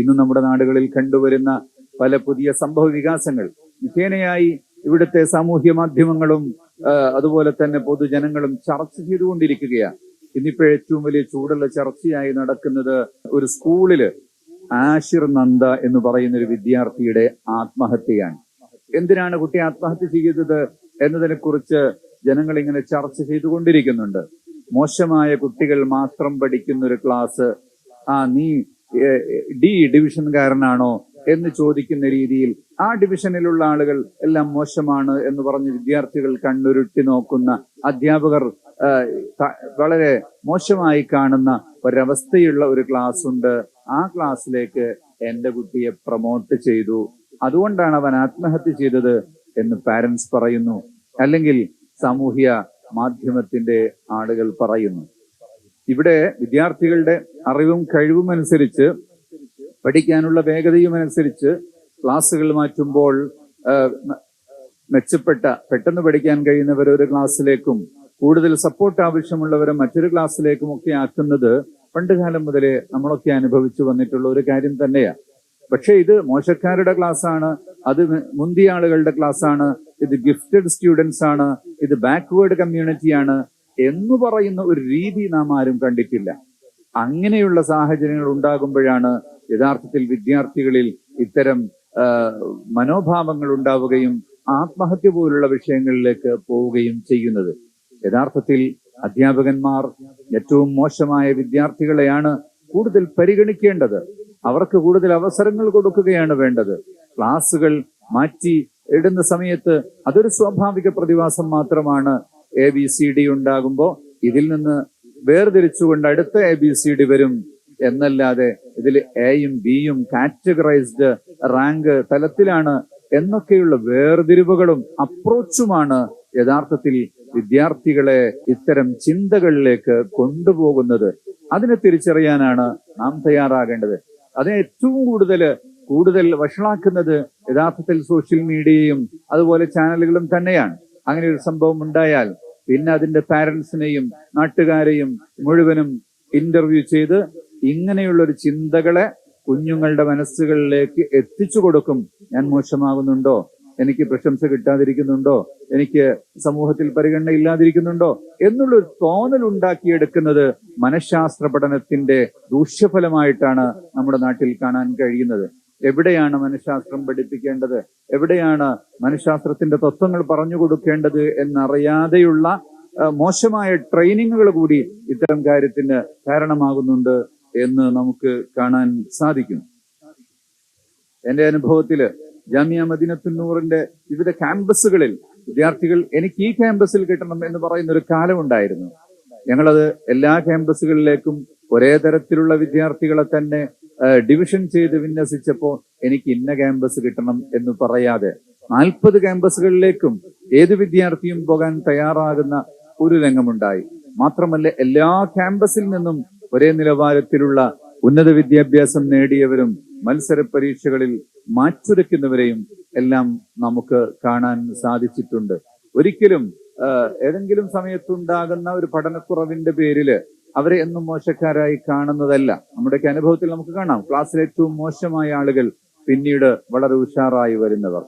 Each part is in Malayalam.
ഇന്ന് നമ്മുടെ നാടുകളിൽ കണ്ടുവരുന്ന പല പുതിയ സംഭവ വികാസങ്ങൾ. നിത്യേനയായി ഇവിടുത്തെ സാമൂഹ്യ മാധ്യമങ്ങളും അതുപോലെ തന്നെ പൊതുജനങ്ങളും ചർച്ച ചെയ്തുകൊണ്ടിരിക്കുകയാണ്. ഇന്നിപ്പോ ഏറ്റവും വലിയ ചൂടുള്ള ചർച്ചയായി നടക്കുന്നത് ഒരു സ്കൂളിൽ ആഷിർ നന്ദ എന്ന് പറയുന്ന ഒരു വിദ്യാർത്ഥിയുടെ ആത്മഹത്യയാണ്. എന്തിനാണ് കുട്ടി ആത്മഹത്യ ചെയ്തത് എന്നതിനെ കുറിച്ച് ജനങ്ങൾ ഇങ്ങനെ ചർച്ച ചെയ്തുകൊണ്ടിരിക്കുന്നുണ്ട്. മോശമായ കുട്ടികൾ മാത്രം പഠിക്കുന്ന ഒരു ക്ലാസ്. ആ നീ ഡി ഡിവിഷൻകാരനാണോ എന്ന് ചോദിക്കുന്ന രീതിയിൽ ആ ഡിവിഷനിലുള്ള ആളുകൾ എല്ലാം മോശമാണ് എന്ന് പറഞ്ഞ് വിദ്യാർത്ഥികൾ കണ്ണുരുട്ടി നോക്കുന്ന അധ്യാപകർ വളരെ മോശമായി കാണുന്ന ഒരവസ്ഥയുള്ള ഒരു ക്ലാസ് ഉണ്ട് ആ ക്ലാസ്സിലേക്ക് എന്റെ കുട്ടിയെ പ്രൊമോട്ട് ചെയ്തു. അതുകൊണ്ടാണ് അവൻ ആത്മഹത്യ ചെയ്തത് എന്ന് പാരന്റ്സ് പറയുന്നു. അല്ലെങ്കിൽ സാമൂഹ്യ മാധ്യമത്തിന്റെ ആളുകൾ പറയുന്നു. ഇവിടെ വിദ്യാർത്ഥികളുടെ അറിവും കഴിവും അനുസരിച്ച് പഠിക്കാനുള്ള വേഗതയും അനുസരിച്ച് ക്ലാസ്സുകൾ മാറ്റുമ്പോൾ മെച്ചപ്പെട്ട പെട്ടെന്ന് പഠിക്കാൻ കഴിയുന്നവർ ഒരു ക്ലാസ്സിലേക്കും കൂടുതൽ സപ്പോർട്ട് ആവശ്യമുള്ളവരെ മറ്റൊരു ക്ലാസ്സിലേക്കും ഒക്കെ ആക്കുന്നത് പണ്ടുകാലം മുതലേ നമ്മളൊക്കെ അനുഭവിച്ചു വന്നിട്ടുള്ള ഒരു കാര്യം തന്നെയാണ് പക്ഷേ ഇത് മോശക്കാരുടെ ക്ലാസ് ആണ് അത് മുന്തിയ ആളുകളുടെ ക്ലാസ് ആണ് ഇത് ഗിഫ്റ്റഡ് സ്റ്റുഡൻസ് ആണ് ഇത് ബാക്ക്വേർഡ് കമ്മ്യൂണിറ്റിയാണ് എന്ന് പറയുന്ന ഒരു രീതി നാം ആരും കണ്ടിട്ടില്ല. അങ്ങനെയുള്ള സാഹചര്യങ്ങൾ ഉണ്ടാകുമ്പോഴാണ് യഥാർത്ഥത്തിൽ വിദ്യാർത്ഥികളിൽ ഇത്തരം മനോഭാവങ്ങൾ ഉണ്ടാവുകയും ആത്മഹത്യ പോലുള്ള വിഷയങ്ങളിലേക്ക് പോവുകയും ചെയ്യുന്നത്. യഥാർത്ഥത്തിൽ അധ്യാപകന്മാർ ഏറ്റവും മോശമായ വിദ്യാർത്ഥികളെയാണ് കൂടുതൽ പരിഗണിക്കേണ്ടത്. അവർക്ക് കൂടുതൽ അവസരങ്ങൾ കൊടുക്കുകയാണ് വേണ്ടത്. ക്ലാസ്സുകൾ മാറ്റി ഇടുന്ന സമയത്ത് അതൊരു സ്വാഭാവിക പ്രതിഭാസം മാത്രമാണ് എ ബി സി ഡി ഉണ്ടാകുമ്പോൾ ഇതിൽ നിന്ന് വേർതിരിച്ചുകൊണ്ട് അടുത്ത എ ബി സി ഡി വരും. എന്നല്ലാതെ ഇതിൽ എയും ബിയും കാറ്റഗറൈസ്ഡ് റാങ്ക് തലത്തിലാണ് എന്നൊക്കെയുള്ള വേർതിരിവുകളും അപ്രോച്ചുമാണ് യഥാർത്ഥത്തിൽ വിദ്യാർത്ഥികളെ ഇത്തരം ചിന്തകളിലേക്ക് കൊണ്ടുപോകുന്നത്. അതിനെ തിരിച്ചറിയാനാണ് നാം തയ്യാറാകേണ്ടത്. അതിനെ ഏറ്റവും കൂടുതൽ കൂടുതൽ വഷളാക്കുന്നത് യഥാർത്ഥത്തിൽ സോഷ്യൽ മീഡിയയും അതുപോലെ ചാനലുകളും തന്നെയാണ്. അങ്ങനെ ഒരു സംഭവം ഉണ്ടായാൽ പിന്നെ അതിന്റെ പാരന്റ്സിനെയും നാട്ടുകാരെയും മുഴുവനും ഇന്റർവ്യൂ ചെയ്ത് ഇങ്ങനെയുള്ള ഒരു ചിന്തകളെ കുഞ്ഞുങ്ങളുടെ മനസ്സുകളിലേക്ക് എത്തിച്ചു കൊടുക്കും. ഞാൻ മോശമാകുന്നുണ്ടോ? എനിക്ക് പ്രശംസ കിട്ടാതിരിക്കുന്നുണ്ടോ? എനിക്ക് സമൂഹത്തിൽ പരിഗണന ഇല്ലാതിരിക്കുന്നുണ്ടോ? എന്നുള്ളൊരു തോന്നൽ ഉണ്ടാക്കിയെടുക്കുന്നത് മനഃശാസ്ത്ര പഠനത്തിന്റെ ദൂഷ്യഫലമായിട്ടാണ് നമ്മുടെ നാട്ടിൽ കാണാൻ കഴിയുന്നത്. എവിടെയാണ് മനഃശാസ്ത്രം പഠിപ്പിക്കേണ്ടത്? എവിടെയാണ് മനഃശാസ്ത്രത്തിന്റെ തത്വങ്ങൾ പറഞ്ഞു കൊടുക്കേണ്ടത് എന്നറിയാതെയുള്ള മോശമായ ട്രെയിനിങ്ങുകൾ കൂടി ഇത്തരം കാര്യത്തിന് കാരണമാകുന്നുണ്ട് എന്ന് നമുക്ക് കാണാൻ സാധിക്കും. എന്റെ അനുഭവത്തിൽ ജാമിയ മദീനത്തുന്നൂറിന്റെ വിവിധ ക്യാമ്പസുകളിൽ വിദ്യാർത്ഥികൾ എനിക്ക് ഈ ക്യാമ്പസിൽ കിട്ടണം എന്ന് പറയുന്ന ഒരു കാലം ഉണ്ടായിരുന്നു. ഞങ്ങളത് എല്ലാ ക്യാമ്പസുകളിലേക്കും ഒരേ തരത്തിലുള്ള വിദ്യാർത്ഥികളെ തന്നെ ഡിവിഷൻ ചെയ്ത് വിന്യസിച്ചപ്പോ എനിക്ക് ഇന്ന ക്യാമ്പസ് കിട്ടണം എന്ന് പറയാതെ നാൽപ്പത് ക്യാമ്പസുകളിലേക്കും ഏത് വിദ്യാർത്ഥിയും പോകാൻ തയ്യാറാകുന്ന ഒരു രംഗമുണ്ടായി. മാത്രമല്ല എല്ലാ ക്യാമ്പസിൽ നിന്നും ഒരേ നിലവാരത്തിലുള്ള ഉന്നത വിദ്യാഭ്യാസം നേടിയവരും മത്സര പരീക്ഷകളിൽ മാറ്റുരയ്ക്കുന്നവരെയും എല്ലാം നമുക്ക് കാണാൻ സാധിച്ചിട്ടുണ്ട്. ഒരിക്കലും ഏതെങ്കിലും സമയത്തുണ്ടാകുന്ന ഒരു പഠനക്കുറവിന്റെ പേരിൽ അവരെ എന്നും മോശക്കാരായി കാണുന്നതല്ല. നമ്മുടെയൊക്കെ അനുഭവത്തിൽ നമുക്ക് കാണാം. ക്ലാസ്സിൽ ഏറ്റവും മോശമായ ആളുകൾ പിന്നീട് വളരെ ഉഷാറായി വരുന്നവർ.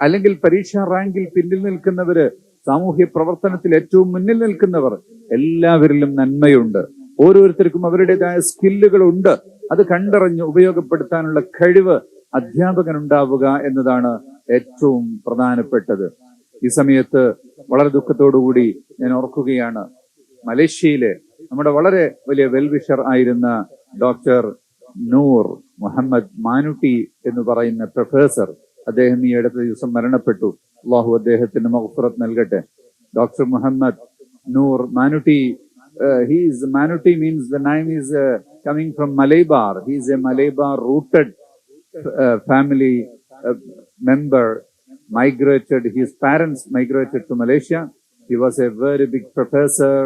അല്ലെങ്കിൽ പരീക്ഷാ റാങ്കിൽ പിന്നിൽ നിൽക്കുന്നവര് സാമൂഹ്യ പ്രവർത്തനത്തിൽ ഏറ്റവും മുന്നിൽ നിൽക്കുന്നവർ എല്ലാവരിലും നന്മയുണ്ട്. ഓരോരുത്തർക്കും അവരുടേതായ സ്കില്ലുകൾ ഉണ്ട് അത് കണ്ടറിഞ്ഞ് ഉപയോഗപ്പെടുത്താനുള്ള കഴിവ് അധ്യാപകൻ ഉണ്ടാവുക എന്നതാണ് ഏറ്റവും പ്രധാനപ്പെട്ടത്. ഈ സമയത്ത് വളരെ ദുഃഖത്തോടുകൂടി ഞാൻ ഓർക്കുകയാണ്. മലേഷ്യയിലെ നമ്മുടെ വളരെ വലിയ വെൽവിഷർ ആയിരുന്ന ഡോക്ടർ നൂർ മുഹമ്മദ് മാനുട്ടി എന്ന് പറയുന്ന പ്രൊഫസർ അദ്ദേഹം ഈ അടുത്ത ദിവസം മരണപ്പെട്ടു. അള്ളാഹു അദ്ദേഹത്തിന് മഹഫുറത്ത് നൽകട്ടെ. Doctor Muhammad Noor Manutty he's Manutty means the name is coming from Malabar. He's a Malabar rooted family member migrated, his parents migrated to Malaysia. He was a very big professor,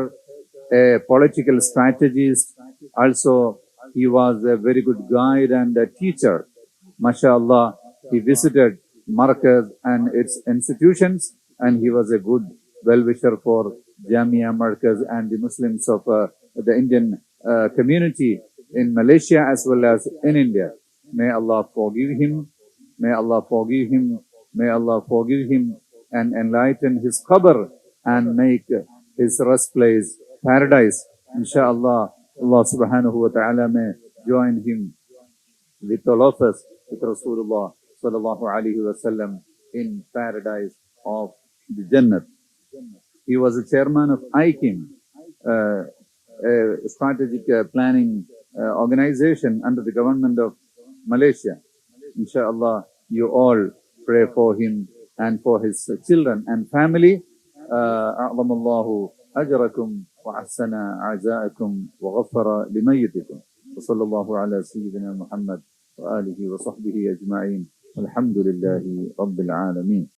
a political strategist. Also, he was a very good guide and a teacher. MashaAllah, he visited Markaz and its institutions, and he was a good well-wisher for Jamia Markaz and the Muslims of uh, the Indian uh, community in Malaysia as well as in India. May Allah forgive him. May Allah forgive him. May Allah forgive him and enlighten his qabr and make his rest place paradise. Inshallah, Allah subhanahu wa ta'ala may join him with all of us, with Rasulullah sallallahu alayhi wa sallam in paradise of the Jannah. He was a chairman of IKIM, uh, a strategic uh, planning uh, organization under the government of Malaysia. Inshallah, you all pray for him and for his uh, children and family. Uh, أعظم الله أجركم وأحسن أعزائكم وغفر لميتكم. وصلى الله على سيدنا محمد وآله وصحبه أجمعين. والحمد لله رب العالمين.